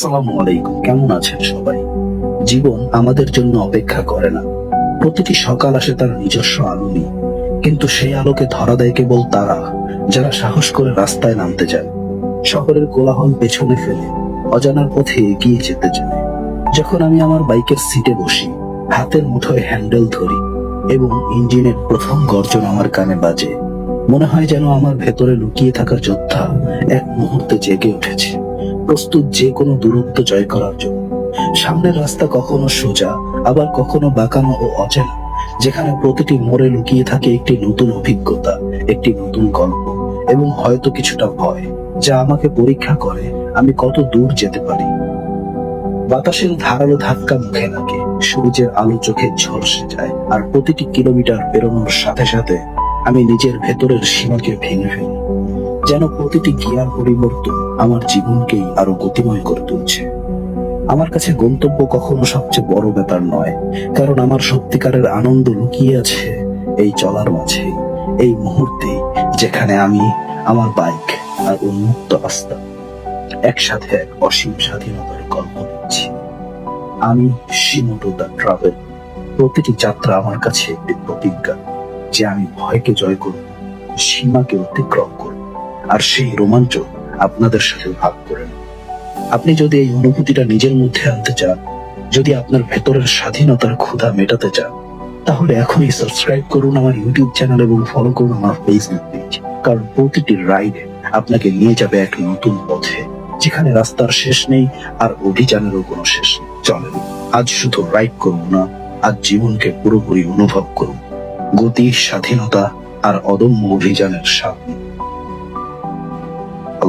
আসসালামু আলাইকুম। কেমন আছেন সবাই? জীবন আমাদের জন্য অপেক্ষা করে না। প্রতিটি সকাল আসে তার নিজস্ব আলো কিন্তু সেই আলোকে ধরা দেয় কেবল তারা, যারা সাহস করে রাস্তায় নামতে শহরের কোলাহল পেছনে ফেলে, অজানার পথে এগিয়ে যেতে চায়। যখন আমি আমার বাইকের সিটে বসি, হাতের মুঠোয় হ্যান্ডেল ধরি এবং ইঞ্জিনের প্রথম গর্জন আমার কানে বাজে। মনে হয় যেন আমার ভেতরে লুকিয়ে থাকা যোদ্ধা এক মুহূর্তে জেগে উঠেছে। প্রস্তুত যে কোনো দূরত্ব জয় করার জন্য। সামনের রাস্তা কখনো সোজা, আবার কখনো বাঁকানো ও অচেনা, যেখানে প্রতিটি মোড়ে লুকিয়ে থাকে একটি নতুন অভিজ্ঞতা, একটি নতুন গল্প, এবং হয়তো কিছুটা ভয়, যা আমাকে পরীক্ষা করে আমি কত দূর যেতে পারি। বাতাসের ধারালো ধাক্কা মুখে লাগে সূর্যের আলো চোখে ঝলসে যায়, আর প্রতিটি কিলোমিটার পেরোনোর সাথে সাথে আমি নিজের ভেতরের সীমাকে ভেঙে ফেলি। যেন প্রতিটি গিয়ার পরিবর্তন আমার জীবনকেই আরও গতিময় করে তুলছে। আমার কাছে গন্তব্য কখনো সবচেয়ে বড় ব্যাপার নয়, কারণ আমার সত্যিকারের আনন্দ লুকিয়ে আছে এই চলার মাঝে, এই মুহূর্তে যেখানে আমি, আমার বাইক আর উন্মুক্ত রাস্তা, একসাথে এক অসীম স্বাধীনতার গল্প দিচ্ছি আমি শিমুটো দ্য ট্রাভেল প্রতিটি যাত্রা আমার কাছে একটি প্রতিজ্ঞা, যে আমি ভয়কে জয় করব, সীমাকে অতিক্রম করব। আর সেই রোমাঞ্চ আপনাদের সাথে ভাগ করে আপনি যদি এই অনুভূতিটা নিজের মধ্যে আনতে চান, যদি আপনার ভেতরের স্বাধীনতার ক্ষুধা মেটাতে চান, তাহলে এখনই সাবস্ক্রাইব করুন আমার ইউটিউব চ্যানেল এবং ফলো করুন আমার ফেসবুক পেজ কারণ প্রতিটি রাইডে আপনাকে নিয়ে যাবে এক নতুন পথে, যেখানে রাস্তার শেষ নেই আর অভিযানেরও কোনো শেষ নেই। চলেন, আজ শুধু রাইড করুন না, আজ জীবনকে পুরোপুরি অনুভব করুন গতি, স্বাধীনতা আর অদম্য অভিযানের সামনে